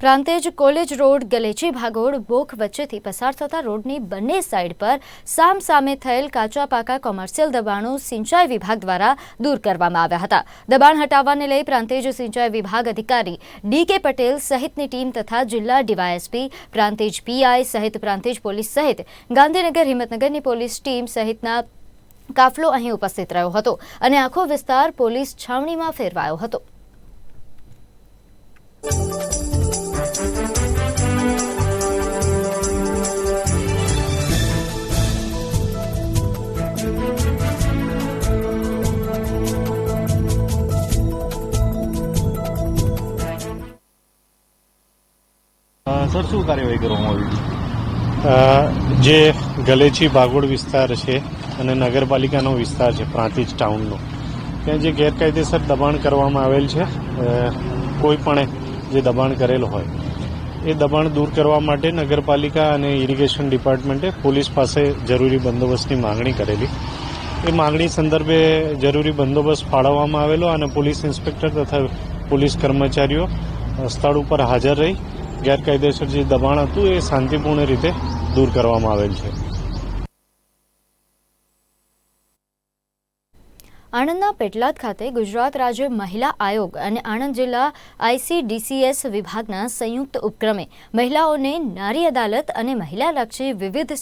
પ્રાંતેજ college road ગલેચી ભાગોળ બોખ વચ્ચેથી પસાર થતા રોડની બંને સાઇડ પર સામ સામે થયેલ કાચા પાકા કોમર્શિયલ દબાણો સિંચાઈ વિભાગ દ્વારા દૂર કરવામાં આવ્યા હતા. દબાણ હટાવવાને લઈ પ્રાંતેજ સિંચાઈ વિભાગ અધિકારી ડી કે પટેલ સહિતની ટીમ તથા જિલ્લા ડીવાયએસપી પ્રાંતેજ પીઆઈ સહિત પ્રાંતેજ પોલીસ સહિત ગાંધીનગર, હિંમતનગરની પોલીસ ટીમ સહિતના કાફલો અહીં ઉપસ્થિત રહ્યો હતો અને આખો વિસ્તાર પોલીસ છાવણીમાં ફેરવાયો હતો. સર, શું કાર્યવાહી કરવામાં આવી? જે ગલેચી ભાગોળ વિસ્તાર છે અને નગરપાલિકાનો વિસ્તાર છે, પ્રાંતિજ ટાઉનનો. ત્યાં જે ગેરકાયદેસર દબાણ કરવામાં આવેલ છે કોઈ પણ જે દબાણ કરેલ હોય, એ દબાણ દૂર કરવા માટે નગરપાલિકા અને ઇરિગેશન ડિપાર્ટમેન્ટે પોલીસ પાસે જરૂરી બંદોબસ્તની માંગણી કરેલી. એ માંગણી સંદર્ભે જરૂરી બંદોબસ્ત ફાળવવામાં આવેલો અને પોલીસ ઇન્સ્પેક્ટર તથા પોલીસ કર્મચારીઓ સ્થળ ઉપર હાજર રહી. ગેરકાયદેસર જે દબાણ હતું એ શાંતિપૂર્ણ રીતે દૂર કરવામાં આવેલ છે. આણંદના પેટલાદ ખાતે ગુજરાત રાજ્ય મહિલા આયોગ અને આણંદ જિલ્લા આઈસીડીસીએસ વિભાગના સંયુક્ત ઉપક્રમે મહિલાઓને નારી અદાલત અને મહિલાલક્ષી વિવિધ